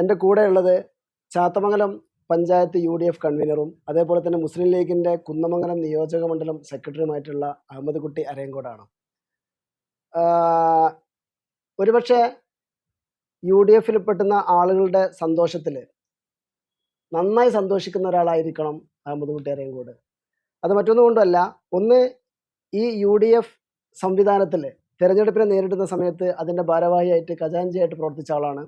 എന്റെ കൂടെയുള്ളത് Chathamangalam panchayat U D F കൺവീനറും അതേപോലെ തന്നെ മുസ്ലിം ലീഗിന്റെ കുന്നമംഗലം നിയോജക മണ്ഡലം സെക്രട്ടറിയുമായിട്ടുള്ള അഹമ്മദ് കുട്ടി അരയങ്കോടാണ് ഒരുപക്ഷെ യു ഡി എഫിൽ പെട്ടുന്ന ആളുകളുടെ സന്തോഷത്തിൽ നന്നായി സന്തോഷിക്കുന്ന ഒരാളായിരിക്കണം അഹമ്മദ് കുട്ടി അരയങ്കോട്. അത് മറ്റൊന്നും കൊണ്ടല്ല ഒന്ന് ഈ യു ഡി എഫ് സംവിധാനത്തിൽ തിരഞ്ഞെടുപ്പിനെ നേരിടുന്ന സമയത്ത് അതിന്റെ ഭാരവാഹിയായിട്ട് ഖജാൻജിയായിട്ട് പ്രവർത്തിച്ച ആളാണ്.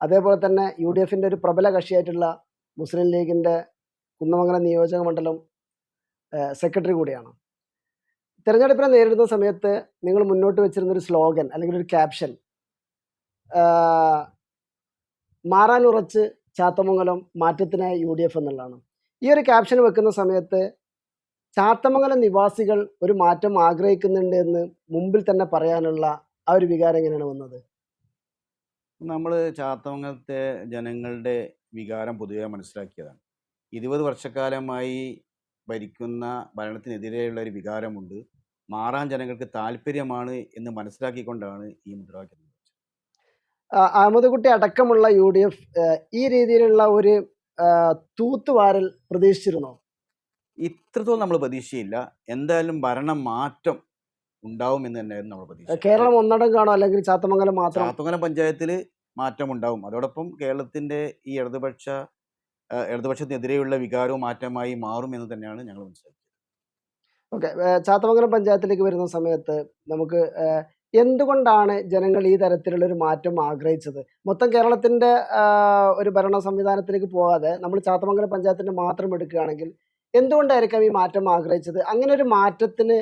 അതേപോലെ തന്നെ യു ഡി എഫിന്റെ ഒരു പ്രബല കക്ഷിയായിട്ടുള്ള മുസ്ലിം ലീഗിന്റെ കുന്നമംഗലം നിയോജക മണ്ഡലം സെക്രട്ടറി കൂടിയാണ്. തിരഞ്ഞെടുപ്പിനെ നേരിടുന്ന സമയത്ത് നിങ്ങൾ മുന്നോട്ട് വെച്ചിരുന്ന ഒരു സ്ലോഗൻ അല്ലെങ്കിൽ ഒരു ക്യാപ്ഷൻ മാറാൻ ഉറച്ച് ചാത്തമംഗലം മാറ്റത്തിനായി യു ഡി എഫ് എന്നുള്ളതാണ്. ഈ ഒരു ക്യാപ്ഷൻ വെക്കുന്ന സമയത്ത് ചാത്തമംഗലം നിവാസികൾ ഒരു മാറ്റം ആഗ്രഹിക്കുന്നുണ്ട് എന്ന് മുമ്പിൽ തന്നെ പറയാനുള്ള ആ ഒരു വികാരം എങ്ങനെയാണ് വന്നത്? നമ്മൾ ചാത്തമംഗലത്തെ ജനങ്ങളുടെ വികാരം പൊതുവെ മനസ്സിലാക്കിയതാണ്. ഇരുപത് വർഷക്കാലമായി ഭരിക്കുന്ന ഭരണത്തിനെതിരെയുള്ള ഒരു വികാരമുണ്ട്. മാറാൻ ജനങ്ങൾക്ക് താല്പര്യമാണ് എന്ന് മനസ്സിലാക്കിക്കൊണ്ടാണ് ഈ മുദ്രാവാക്യം അഹമ്മദ്കുട്ടി അഹമ്മദ് കുട്ടി അടക്കമുള്ള യു ഡി എഫ് ഈ രീതിയിലുള്ള ഒരു തൂത്തുവാരൽ പ്രതീക്ഷിച്ചിരുന്നോ? ഇത്രത്തോളം നമ്മൾ പ്രതീക്ഷയില്ല എന്തായാലും ഭരണ മാറ്റം ഉണ്ടാവുമെന്ന് തന്നെയായിരുന്നു നമ്മൾ പ്രതീക്ഷ കേരളം ഒന്നടം കാണോ അല്ലെങ്കിൽ ചാത്തമംഗലം മാത്രം? ചാത്തമംഗലം പഞ്ചായത്തിൽ മാറ്റം ഉണ്ടാവും അതോടൊപ്പം കേരളത്തിന്റെ ഈ ഇടതുപക്ഷ ഇടതുപക്ഷത്തിനെതിരെയുള്ള വികാരവും മാറ്റമായി മാറും എന്ന് തന്നെയാണ് ഞങ്ങൾ മനസ്സിലാക്കിയത്. ഓക്കെ. ചാത്തമംഗലം പഞ്ചായത്തിലേക്ക് വരുന്ന സമയത്ത് നമുക്ക് എന്തുകൊണ്ടാണ് ജനങ്ങൾ ഈ തരത്തിലുള്ള ഒരു മാറ്റം ആഗ്രഹിച്ചത്? മൊത്തം കേരളത്തിന്റെ ഒരു ഭരണ സംവിധാനത്തിലേക്ക് പോകാതെ നമ്മൾ ചാത്തമംഗലം പഞ്ചായത്തിന്റെ മാത്രം എടുക്കുകയാണെങ്കിൽ എന്തുകൊണ്ടായിരിക്കാം ഈ മാറ്റം ആഗ്രഹിച്ചത്? അങ്ങനെ ഒരു മാറ്റത്തിന്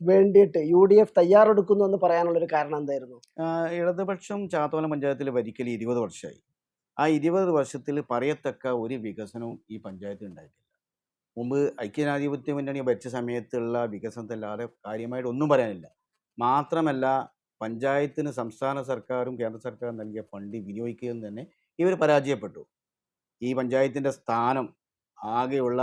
വേണ്ടിയിട്ട് യു ഡി എഫ് തയ്യാറെടുക്കുന്നു എന്ന് പറയാനുള്ള ഒരു കാരണം എന്തായിരുന്നു? ഇടതുപക്ഷം ചാത്തോല പഞ്ചായത്തിൽ ഭരിക്കൽ ഇരുപത് വർഷമായി. ആ ഇരുപത് വർഷത്തിൽ പറയത്തക്ക ഒരു വികസനവും ഈ പഞ്ചായത്തിൽ ഉണ്ടായിട്ടില്ല. മുമ്പ് ഐക്യജനാധിപത്യ മുന്നണി ഭരിച്ച സമയത്തുള്ള വികസനത്തില്ലാതെ കാര്യമായിട്ട് ഒന്നും പറയാനില്ല. മാത്രമല്ല പഞ്ചായത്തിന് സംസ്ഥാന സർക്കാരും കേന്ദ്ര സർക്കാരും നൽകിയ ഫണ്ട് വിനിയോഗിക്കുന്നതിൽ തന്നെ ഇവർ പരാജയപ്പെട്ടു. ഈ പഞ്ചായത്തിന്റെ സ്ഥാനം ആകെയുള്ള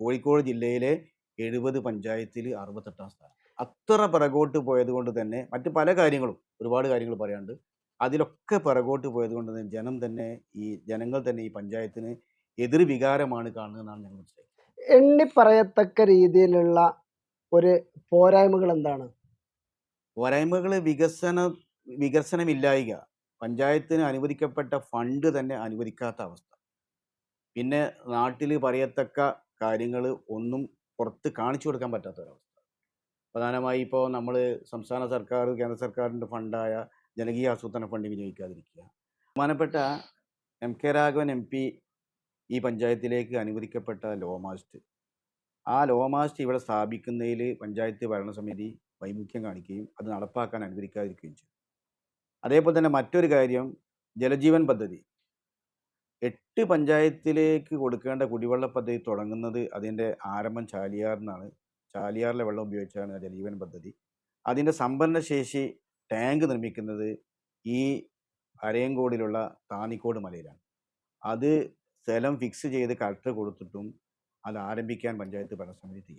കോഴിക്കോട് ജില്ലയിലെ എഴുപത് പഞ്ചായത്തിൽ അറുപത്തെട്ടാം സ്ഥാനം. അത്ര പിറകോട്ട് പോയത് കൊണ്ട് തന്നെ മറ്റ് പല കാര്യങ്ങളും ഒരുപാട് കാര്യങ്ങൾ പറയാണ്ട് അതിലൊക്കെ പിറകോട്ട് പോയത് കൊണ്ട് തന്നെ ജനം തന്നെ ഈ ജനങ്ങൾ തന്നെ ഈ പഞ്ചായത്തിന് എതിർ വികാരമാണ് കാണുന്നതെന്നാണ് ഞങ്ങൾ മനസ്സിലാക്കുന്നത് എണ്ണി പറയത്തക്ക രീതിയിലുള്ള ഒരു പോരായ്മകൾ എന്താണ്? പോരായ്മകൾ വികസന വികസനമില്ലായിക പഞ്ചായത്തിന് അനുവദിക്കപ്പെട്ട ഫണ്ട് തന്നെ അനുവദിക്കാത്ത അവസ്ഥ. പിന്നെ നാട്ടിൽ പറയത്തക്ക കാര്യങ്ങൾ ഒന്നും പുറത്ത് കാണിച്ചു കൊടുക്കാൻ പറ്റാത്ത ഒരവസ്ഥ പ്രധാനമായി ഇപ്പോൾ നമ്മൾ സംസ്ഥാന സർക്കാർ കേന്ദ്ര സർക്കാരിന്റെ ഫണ്ടായ ജനകീയ ആസൂത്രണ ഫണ്ട് വിനിയോഗിക്കാതിരിക്കുക. ബഹുമാനപ്പെട്ട M K Raghavan M P ഈ പഞ്ചായത്തിലേക്ക് അനുവദിക്കപ്പെട്ട ലോമാസ്റ്റ് ആ ലോമാസ്റ്റ് ഇവിടെ സ്ഥാപിക്കുന്നതിൽ പഞ്ചായത്ത് ഭരണസമിതി വൈമുഖ്യം കാണിക്കുകയും അത് നടപ്പാക്കാൻ അനുവദിക്കാതിരിക്കുകയും ചെയ്തു. അതേപോലെ തന്നെ മറ്റൊരു കാര്യം ജലജീവൻ പദ്ധതി. എട്ട് പഞ്ചായത്തിലേക്ക് കൊടുക്കേണ്ട കുടിവെള്ള പദ്ധതി തുടങ്ങുന്നത് അതിന്റെ ആരംഭം ചാലിയാറിനാണ്. ചാലിയാറിലെ വെള്ളം ഉപയോഗിച്ചാണ് ജലജീവൻ പദ്ധതി. അതിന്റെ സംഭരണശേഷി ടാങ്ക് നിർമ്മിക്കുന്നത് ഈ അരയങ്കോടിലുള്ള താണിക്കോട് മലയിലാണ്. അത് സ്ഥലം ഫിക്സ് ചെയ്ത് കറക്റ്റ് കൊടുത്തിട്ടും അത് ആരംഭിക്കാൻ പഞ്ചായത്ത് ഭരണസമിതി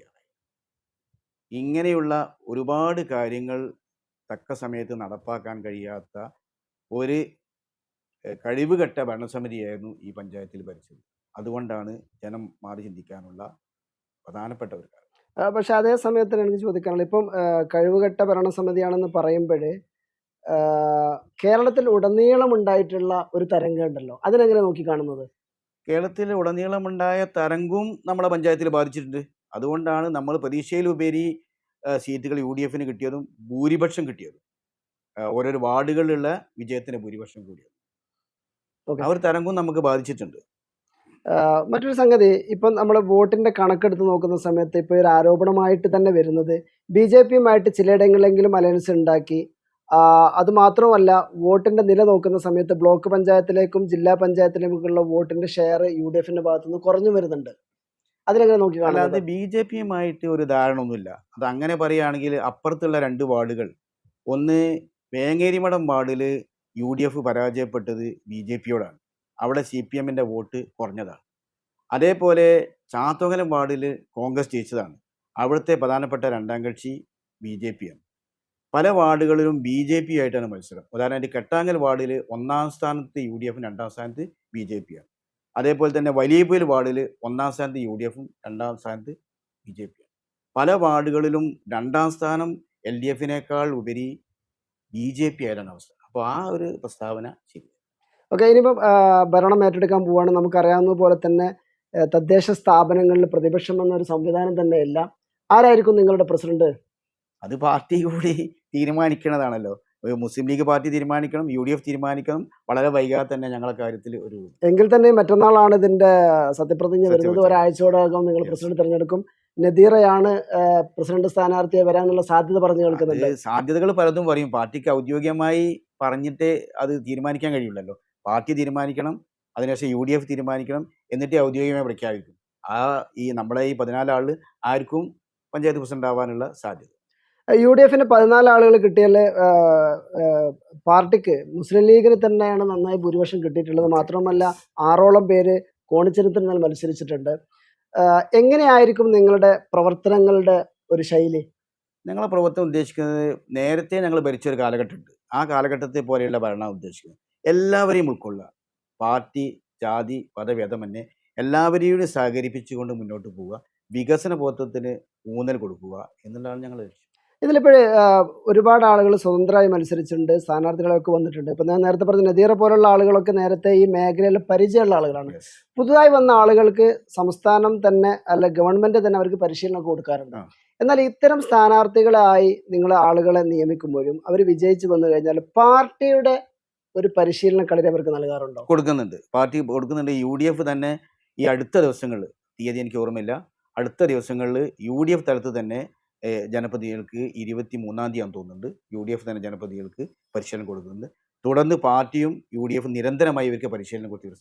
ഇങ്ങനെയുള്ള ഒരുപാട് കാര്യങ്ങൾ തക്ക സമയത്ത് നടപ്പാക്കാൻ കഴിയാത്ത ഒരു കഴിവുകെട്ട ഭരണസമിതിയായിരുന്നു ഈ പഞ്ചായത്തിൽ ഭരിച്ചത്. അതുകൊണ്ടാണ് ജനം മാറി ചിന്തിക്കാനുള്ള പ്രധാനപ്പെട്ട ഒരു കാര്യം പക്ഷെ അതേ സമയത്ത് എനിക്ക് ചോദിക്കാനുള്ളത്. ഇപ്പം കഴിവുകെട്ട ഭരണസമിതിയാണെന്ന് പറയുമ്പോൾ കേരളത്തിൽ ഉടനീളം ഉണ്ടായിട്ടുള്ള ഒരു തരംഗം ഉണ്ടല്ലോ അതിനെങ്ങനെ നോക്കിക്കാണുന്നത്? കേരളത്തിൽ ഉടനീളമുണ്ടായ തരംഗവും നമ്മളെ പഞ്ചായത്തിൽ ബാധിച്ചിട്ടുണ്ട്. അതുകൊണ്ടാണ് നമ്മൾ പ്രതീക്ഷയിലുപരി സീറ്റുകൾ യു ഡി എഫിന് കിട്ടിയതും ഭൂരിപക്ഷം കിട്ടിയതും. ഓരോരോ വാർഡുകളിലുള്ള വിജയത്തിന് ഭൂരിപക്ഷം കൂടിയത്. ആ ഒരു തരംഗവും നമുക്ക് ബാധിച്ചിട്ടുണ്ട്. മറ്റൊരു സംഗതി ഇപ്പം നമ്മൾ വോട്ടിന്റെ കണക്കെടുത്ത് നോക്കുന്ന സമയത്ത് ഇപ്പോൾ ഒരു ആരോപണമായിട്ട് തന്നെ വരുന്നത് ബി ജെ പിയുമായിട്ട് ചിലയിടങ്ങളിലെങ്കിലും അലയൻസ് ഉണ്ടാക്കി അതുമാത്രമല്ല അത് മാത്രമല്ല വോട്ടിന്റെ നില നോക്കുന്ന സമയത്ത് ബ്ലോക്ക് പഞ്ചായത്തിലേക്കും ജില്ലാ പഞ്ചായത്തിലേക്കുള്ള വോട്ടിന്റെ ഷെയർ യു ഡി എഫിന്റെ ഭാഗത്തുനിന്ന് കുറഞ്ഞു വരുന്നുണ്ട്. അതിലെങ്ങനെ നോക്കി അല്ലാതെ ബി ജെ പിയുമായിട്ട് ഒരു ധാരണ ഒന്നുമില്ല അത് അങ്ങനെ പറയുകയാണെങ്കിൽ അപ്പുറത്തുള്ള രണ്ട് വാർഡുകൾ ഒന്ന് വേങ്ങേരിമഠം വാർഡിൽ യു ഡി എഫ് പരാജയപ്പെട്ടത് ബി ജെ പിയോടാണ്. അവിടെ സി പി എമ്മിന്റെ വോട്ട് കുറഞ്ഞതാണ്. അതേപോലെ ചാത്തോങ്ങലം വാർഡിൽ കോൺഗ്രസ് ജയിച്ചതാണ്. അവിടുത്തെ പ്രധാനപ്പെട്ട രണ്ടാം കക്ഷി ബി ജെ പി ആണ് പല വാർഡുകളിലും ബി ജെ പി ആയിട്ടാണ് മത്സരം. ഉദാഹരണമായിട്ട് കെട്ടാങ്ങൽ വാർഡിൽ ഒന്നാം സ്ഥാനത്ത് യു ഡി എഫും രണ്ടാം സ്ഥാനത്ത് ബി ജെ പിയാണ്. അതേപോലെ തന്നെ വലിയപ്പൂൽ വാർഡിൽ ഒന്നാം സ്ഥാനത്ത് യു ഡി എഫും രണ്ടാം സ്ഥാനത്ത് ബി ജെ പിയാണ്. പല വാർഡുകളിലും രണ്ടാം സ്ഥാനം എൽ ഡി എഫിനേക്കാൾ ഉപരി ബി ജെ പി ആയിട്ടാണ് അവസ്ഥ. അപ്പോൾ ആ ഒരു പ്രസ്താവന ശരി ഓക്കെ ഇനിയിപ്പം ഭരണം ഏറ്റെടുക്കാൻ പോവുകയാണ് നമുക്കറിയാവുന്ന പോലെ തന്നെ തദ്ദേശ സ്ഥാപനങ്ങളിൽ പ്രതിപക്ഷം എന്നൊരു സംവിധാനം തന്നെ ഇല്ല. ആരായിരിക്കും നിങ്ങളുടെ പ്രസിഡന്റ്? അത് പാർട്ടി കൂടി തീരുമാനിക്കുന്നതാണല്ലോ മുസ്ലിം ലീഗ് പാർട്ടി തീരുമാനിക്കണം യു ഡി എഫ് തീരുമാനിക്കണം. വളരെ വൈകാതെ തന്നെ ഞങ്ങളുടെ കാര്യത്തിൽ ഒരു എങ്കിൽ തന്നെ മറ്റന്നാളാണ് ഇതിന്റെ സത്യപ്രതിജ്ഞ വരുന്നത്. ഒരാഴ്ചയോടകം നിങ്ങൾ. പ്രസിഡന്റ് തിരഞ്ഞെടുക്കും. നദീറയാണ് പ്രസിഡന്റ് സ്ഥാനാർത്ഥിയെ വരാനുള്ള സാധ്യത പറഞ്ഞു കേൾക്കുന്നുണ്ട്. സാധ്യതകൾ പലതും പറയും. പാർട്ടിക്ക് ഔദ്യോഗികമായി പറഞ്ഞിട്ട് അത് തീരുമാനിക്കാൻ കഴിയുള്ളല്ലോ. പാർട്ടി തീരുമാനിക്കണം അതിനുശേഷം യു ഡി എഫ് തീരുമാനിക്കണം എന്നിട്ട് ഔദ്യോഗികമായി പ്രഖ്യാപിക്കും. ആ ഈ നമ്മളെ ഈ പതിനാല് ആളിൽ ആർക്കും പഞ്ചായത്ത് പ്രസിഡന്റ് ആവാനുള്ള സാധ്യത. യു ഡി എഫിന് പതിനാല് ആളുകൾ കിട്ടിയാൽ പാർട്ടിക്ക് മുസ്ലിം ലീഗിന് തന്നെയാണ് നന്നായി ഭൂരിപക്ഷം കിട്ടിയിട്ടുള്ളത്. മാത്രമല്ല ആറോളം പേര് കോണിച്ചിരത്തിൽ നിന്ന് മത്സരിച്ചിട്ടുണ്ട്. എങ്ങനെയായിരിക്കും നിങ്ങളുടെ പ്രവർത്തനങ്ങളുടെ ഒരു ശൈലി? ഞങ്ങളെ പ്രവർത്തനം ഉദ്ദേശിക്കുന്നത് നേരത്തെ ഞങ്ങൾ ഭരിച്ചൊരു കാലഘട്ടമുണ്ട്. ആ കാലഘട്ടത്തെ പോലെയുള്ള ഭരണം ഉദ്ദേശിക്കുന്നത്. എല്ലാവരെയും ഉൾക്കൊള്ളുക. പാർട്ടി ജാതി മതഭേദമന്യേ എല്ലാവരെയും സഹകരിപ്പിച്ചുകൊണ്ട് മുന്നോട്ട് പോവുക. വികസന ബോധത്തിന് ഊന്നൽ കൊടുക്കുക എന്നുള്ളതാണ് ഞങ്ങൾ ലക്ഷ്യം. ഇതിലിപ്പോഴേ ഒരുപാട് ആളുകൾ സ്വതന്ത്രമായി മത്സരിച്ചിട്ടുണ്ട്. സ്ഥാനാർത്ഥികളൊക്കെ വന്നിട്ടുണ്ട്. ഇപ്പം ഞാൻ നേരത്തെ പറഞ്ഞ നദീറെ പോലുള്ള ആളുകളൊക്കെ നേരത്തെ ഈ മേഖലയിൽ പരിചയമുള്ള ആളുകളാണ്. പുതുതായി വന്ന ആളുകൾക്ക് സംസ്ഥാനം തന്നെ അല്ല ഗവൺമെന്റ് തന്നെ അവർക്ക് പരിശീലനം കൊടുക്കാറുണ്ട്. എന്നാൽ ഇത്തരം സ്ഥാനാർത്ഥികളായി നിങ്ങൾ ആളുകളെ നിയമിക്കുമ്പോഴും അവർ വിജയിച്ചു വന്നു കഴിഞ്ഞാൽ പാർട്ടിയുടെ ഒരു പരിശീലന കളരി അവർക്ക് നൽകാറുണ്ടോ? കൊടുക്കുന്നുണ്ട്. പാർട്ടി കൊടുക്കുന്നുണ്ട്. യു ഡി എഫ് തന്നെ ഈ അടുത്ത ദിവസങ്ങളിൽ തീയതി എനിക്ക് ഓർമ്മയില്ല. അടുത്ത ദിവസങ്ങളിൽ യു ഡി എഫ് തലത്തിൽ തന്നെ ജനപ്രതികൾക്ക് ജനപ്രതിനിധികൾക്ക് ഇരുപത്തി മൂന്നാം തീയതി തോന്നുന്നുണ്ട്. യു ഡി എഫ് തന്നെ ജനപ്രതിനിധികൾക്ക് പരിശീലനം കൊടുക്കുന്നുണ്ട്. തുടർന്ന് പാർട്ടിയും യു ഡി എഫ് നിരന്തരമായി ഇവർക്ക് പരിശീലനം കൊടുത്തി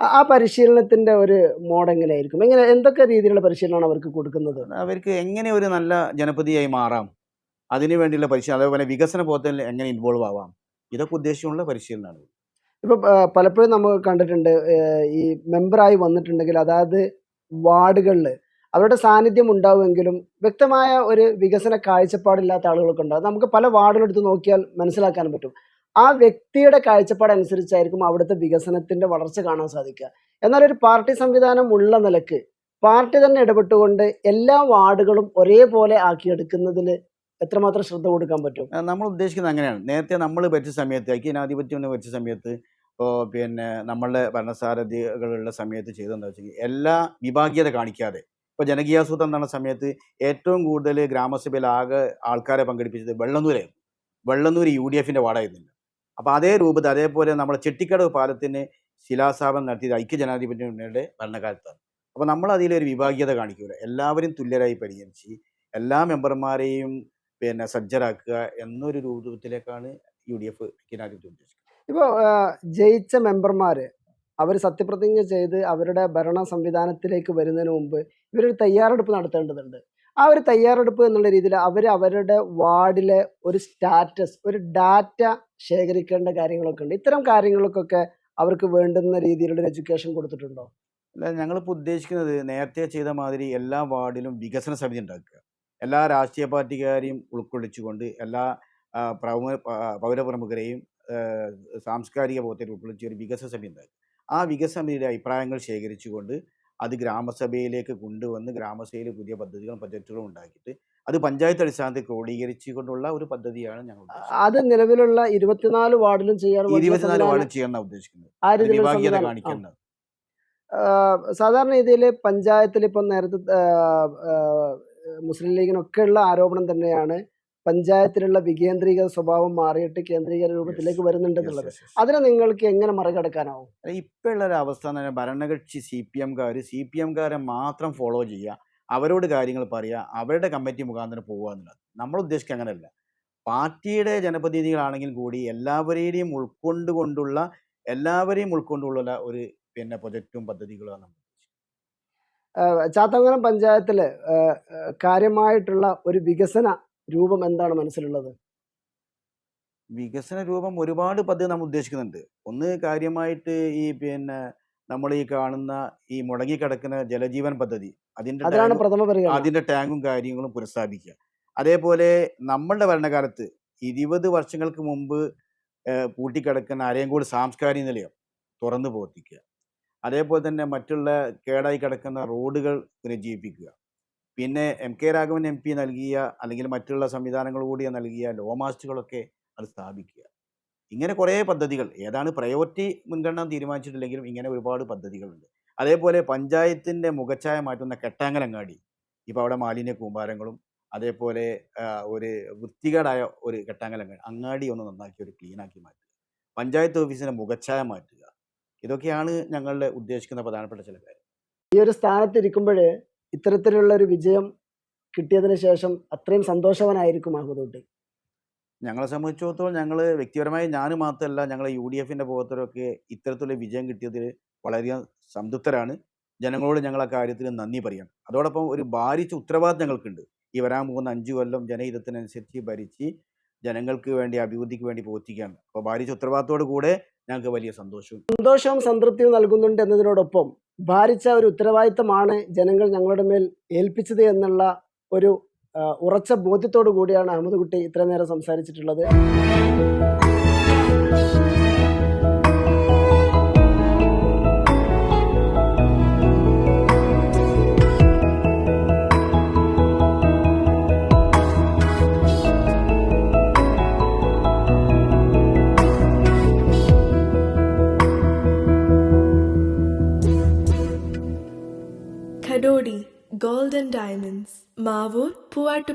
ആ- ആ പരിശീലനത്തിന്റെ ഒരു മോഡ് എങ്ങനെയായിരിക്കും? എങ്ങനെ എന്തൊക്കെ രീതിയിലുള്ള പരിശീലനമാണ് അവർക്ക് കൊടുക്കുന്നത്? അവർക്ക് എങ്ങനെ ഒരു നല്ല ജനപ്രതിയായി മാറാം? അതിനു വേണ്ടിയുള്ള പരിശീലനം അതേപോലെ വികസന ബോധത്തിൽ എങ്ങനെ ഇൻവോൾവ് ആവാം? ഇതൊക്കെ ഉദ്ദേശമുള്ള പരിശീലനമാണ് ഇപ്പൊ പലപ്പോഴും നമ്മൾ കണ്ടിട്ടുണ്ട് ഈ മെമ്പറായി വന്നിട്ടുണ്ടെങ്കിൽ അതായത് വാർഡുകളിൽ അവരുടെ സാന്നിധ്യം ഉണ്ടാവുമെങ്കിലും വ്യക്തമായ ഒരു വികസന കാഴ്ചപ്പാടില്ലാത്ത ആളുകളൊക്കെ ഉണ്ടാകും നമുക്ക് പല വാർഡുകളെടുത്ത് നോക്കിയാൽ മനസ്സിലാക്കാൻ പറ്റും. ആ വ്യക്തിയുടെ കാഴ്ചപ്പാട് അനുസരിച്ചായിരിക്കും അവിടുത്തെ വികസനത്തിന്റെ വളർച്ച കാണാൻ സാധിക്കുക. എന്നാൽ ഒരു പാർട്ടി സംവിധാനം ഉള്ള നിലയ്ക്ക് പാർട്ടി തന്നെ ഇടപെട്ടുകൊണ്ട് എല്ലാ വാർഡുകളും ഒരേപോലെ ആക്കിയെടുക്കുന്നതിൽ എത്രമാത്രം ശ്രദ്ധ കൊടുക്കാൻ പറ്റും? നമ്മൾ ഉദ്ദേശിക്കുന്നത് അങ്ങനെയാണ്. നേരത്തെ നമ്മൾ ഭരിച്ച സമയത്ത് ഐക്യനാധിപത്യം ഭരിച്ച സമയത്ത് ഇപ്പോൾ പിന്നെ നമ്മളുടെ ഭരണസാരഥികളുള്ള സമയത്ത് ചെയ്തതെന്ന് വെച്ചാൽ എല്ലാ വിഭാഗീയത കാണിക്കാതെ. ഇപ്പോൾ ജനകീയാസൂത്രം നടന്ന സമയത്ത് ഏറ്റവും കൂടുതൽ ഗ്രാമസഭയിൽ ആകെ ആൾക്കാരെ പങ്കെടുപ്പിച്ചത് വെള്ളന്നൂരായിരുന്നു. വെള്ളന്നൂര് യു ഡി എഫിന്റെ വാർഡായിരുന്നില്ല. അപ്പോൾ അതേ രൂപത്തിൽ അതേപോലെ നമ്മളെ ചെട്ടിക്കടവ് പാലത്തിന് ശിലാസ്ഥാപനം നടത്തിയത് ഐക്യജനാധിപത്യ മുന്നണിയുടെ ഭരണകാലത്താണ്. അപ്പോൾ നമ്മൾ അതിലൊരു വിഭാഗീയത കാണിക്കൂല. എല്ലാവരും തുല്യരായി പരിഗണിച്ച് എല്ലാ മെമ്പർമാരെയും പിന്നെ സജ്ജരാക്കുക എന്നൊരു രൂപത്തിലേക്കാണ് യു ഡി എഫ് ഐക്യനാധിപത്യം ഉദ്ദേശിക്കുന്നത് ഇപ്പോൾ ജയിച്ച മെമ്പർമാർ അവർ സത്യപ്രതിജ്ഞ ചെയ്ത് അവരുടെ ഭരണ സംവിധാനത്തിലേക്ക് വരുന്നതിന് മുമ്പ് ഇവരൊരു തയ്യാറെടുപ്പ് നടത്തേണ്ടതുണ്ട്. ആ ഒരു തയ്യാറെടുപ്പ് എന്നുള്ള രീതിയിൽ അവർ അവരുടെ വാർഡിലെ ഒരു സ്റ്റാറ്റസ് ഒരു ഡാറ്റ ശേഖരിക്കേണ്ട കാര്യങ്ങളൊക്കെ ഉണ്ട്. ഇത്തരം കാര്യങ്ങൾക്കൊക്കെ അവർക്ക് വേണ്ടുന്ന രീതിയിലുള്ള ഒരു എഡ്യൂക്കേഷൻ കൊടുത്തിട്ടുണ്ടോ? അല്ല ഞങ്ങളിപ്പോൾ ഉദ്ദേശിക്കുന്നത് നേരത്തെ ചെയ്ത മാതിരി എല്ലാ വാർഡിലും വികസന സമിതി ഉണ്ടാക്കുക. എല്ലാ രാഷ്ട്രീയ പാർട്ടിക്കാരെയും ഉൾക്കൊള്ളിച്ചുകൊണ്ട് എല്ലാ പ്രമുഖ പൗരപ്രമുഖരെയും സാംസ്കാരിക ബോധത്തിൽ ഉൾക്കൊള്ളിച്ച് ഒരു വികസന സമിതി ഉണ്ടായി ആ വികസന സമിതിയുടെ അഭിപ്രായങ്ങൾ ശേഖരിച്ചുകൊണ്ട് അത് ഗ്രാമസഭയിലേക്ക് കൊണ്ടുവന്ന് ഗ്രാമസഭയിൽ പുതിയ പദ്ധതികളും ബജറ്റുകളും ഉണ്ടാക്കിയിട്ട് അത് പഞ്ചായത്ത് അടിസ്ഥാനത്തിൽ ക്രോഡീകരിച്ചുകൊണ്ടുള്ള ഒരു പദ്ധതിയാണ് ഞങ്ങൾ അത് നിലവിലുള്ള ഇരുപത്തിനാല് വാർഡിലും ചെയ്യാൻ ഇരുപത്തിനാല് വാർഡിൽ ചെയ്യാൻ ചെയ്യാനാണ് ഉദ്ദേശിക്കുന്നത്. വിഭാഗീയത കാണിക്കുന്നത് സാധാരണ രീതിയിൽ പഞ്ചായത്തിൽ ഇപ്പം നേരത്തെ ആഹ് ലീഗിനൊക്കെ മുസ്ലിം ലീഗിനൊക്കെയുള്ള ആരോപണം തന്നെയാണ് പഞ്ചായത്തിലുള്ള വികേന്ദ്രീകൃത സ്വഭാവം മാറിയിട്ട് കേന്ദ്രീകൃത രൂപത്തിലേക്ക് വരുന്നുണ്ടെന്നുള്ളത്. അതിനെ നിങ്ങൾക്ക് എങ്ങനെ മറികടക്കാനാവും? ഇപ്പോഴുള്ള ഒരു അവസ്ഥ എന്ന് പറഞ്ഞാൽ ഭരണകക്ഷി സി പി എംകാർ സി പി എംകാരെ മാത്രം ഫോളോ ചെയ്യുക അവരോട് കാര്യങ്ങൾ പറയുക അവരുടെ കമ്മിറ്റി മുഖാന്തരം പോകുക എന്നുള്ളത്. നമ്മൾ ഉദ്ദേശിക്കുക അങ്ങനെയല്ല. പാർട്ടിയുടെ ജനപ്രതിനിധികളാണെങ്കിൽ കൂടി എല്ലാവരെയും ഉൾക്കൊണ്ടുകൊണ്ടുള്ള എല്ലാവരെയും ഉൾക്കൊണ്ടുള്ള ഒരു പിന്നെ പ്രൊജക്റ്റും പദ്ധതികളും നമ്മൾ ചാത്തമംഗലം പഞ്ചായത്തിൽ കാര്യമായിട്ടുള്ള ഒരു വികസന രൂപം എന്താണ് മനസ്സിലുള്ളത്? വികസന രൂപം ഒരുപാട് പദ്ധതി നമ്മൾ ഉദ്ദേശിക്കുന്നുണ്ട്. ഒന്ന് കാര്യമായിട്ട് ഈ പിന്നെ നമ്മൾ ഈ കാണുന്ന ഈ മുടങ്ങിക്കിടക്കുന്ന ജലജീവൻ പദ്ധതി അതിന്റെ പ്രഥമ അതിന്റെ ടാങ്കും കാര്യങ്ങളും പുനഃസ്ഥാപിക്കുക. അതേപോലെ നമ്മളുടെ ഭരണകാലത്ത് ഇരുപത് വർഷങ്ങൾക്ക് മുമ്പ് പൂട്ടിക്കിടക്കുന്ന അരയങ്കോട് സാംസ്കാരിക നിലയം തുറന്നു പ്രവർത്തിക്കുക. അതേപോലെ തന്നെ മറ്റുള്ള കേടായി കിടക്കുന്ന റോഡുകൾ പുനരുജ്ജീവിപ്പിക്കുക പിന്നെ M K Raghavan M P നൽകിയ അല്ലെങ്കിൽ മറ്റുള്ള സംവിധാനങ്ങൾ കൂടി നൽകിയ ലോമാസ്റ്റുകളൊക്കെ അത് സ്ഥാപിക്കുക. ഇങ്ങനെ കുറേ പദ്ധതികൾ ഏതാണ് പ്രയോറിറ്റി മുൻഗണന തീരുമാനിച്ചിട്ടില്ലെങ്കിലും ഇങ്ങനെ ഒരുപാട് പദ്ധതികളുണ്ട്. അതേപോലെ പഞ്ചായത്തിന്റെ മുഖച്ഛായ മാറ്റുന്ന കെട്ടാങ്ങലങ്ങാടി ഇപ്പോൾ അവിടെ മാലിന്യ കൂമ്പാരങ്ങളും അതേപോലെ ഒരു വൃത്തികേടായ ഒരു കെട്ടാങ്ങലങ്ങാടി അങ്ങാടി ഒന്ന് നന്നാക്കി ഒരു ക്ലീനാക്കി മാറ്റുക. പഞ്ചായത്ത് ഓഫീസിന്റെ മുഖച്ഛായ മാറ്റുക. ഇതൊക്കെയാണ് ഞങ്ങളുടെ ഉദ്ദേശിക്കുന്ന പ്രധാനപ്പെട്ട ചില കാര്യം. ഈ ഒരു സ്ഥാനത്ത് ഇരിക്കുമ്പോൾ ഇത്തരത്തിലുള്ള ഒരു വിജയം കിട്ടിയതിന് ശേഷം അത്രയും സന്തോഷവാനായിരിക്കും അഹമ്മദ് ഞങ്ങളെ സംബന്ധിച്ചിടത്തോളം ഞങ്ങൾ വ്യക്തിപരമായി ഞാൻ മാത്രമല്ല ഞങ്ങളെ യു ഡി എഫിന്റെ പ്രവർത്തകരൊക്കെ ഇത്തരത്തിലുള്ള വിജയം കിട്ടിയതിൽ വളരെയധികം സംതൃപ്തരാണ്. ജനങ്ങളോട് ഞങ്ങൾ ആ കാര്യത്തിൽ നന്ദി പറയണം. അതോടൊപ്പം ഒരു ഭാരിച്ച ഉത്തരവാദിത്തം ഞങ്ങൾക്കുണ്ട്. ഈ വരാൻ പോകുന്ന അഞ്ച് കൊല്ലം ജനഹിതത്തിനനുസരിച്ച് ഭരിച്ച് ജനങ്ങൾക്ക് വേണ്ടി അഭിവൃദ്ധിക്ക് വേണ്ടി പ്രവർത്തിക്കുകയാണ്. അപ്പോൾ ഭാരിച്ച ഉത്തരവാദിത്തോടു കൂടെ ഞങ്ങൾക്ക് വലിയ സന്തോഷവും. സന്തോഷവും സംതൃപ്തിയും നൽകുന്നുണ്ട് എന്നതിനോടൊപ്പം ഭാരിച്ച ഒരു ഉത്തരവാദിത്തമാണ് ജനങ്ങൾ ഞങ്ങളുടെ മേൽ ഏൽപ്പിച്ചത് എന്നുള്ള ഒരു ഉറച്ച ബോധ്യത്തോടു കൂടിയാണ് അഹമ്മദ് കുട്ടി ഇത്ര നേരം സംസാരിച്ചിട്ടുള്ളത്.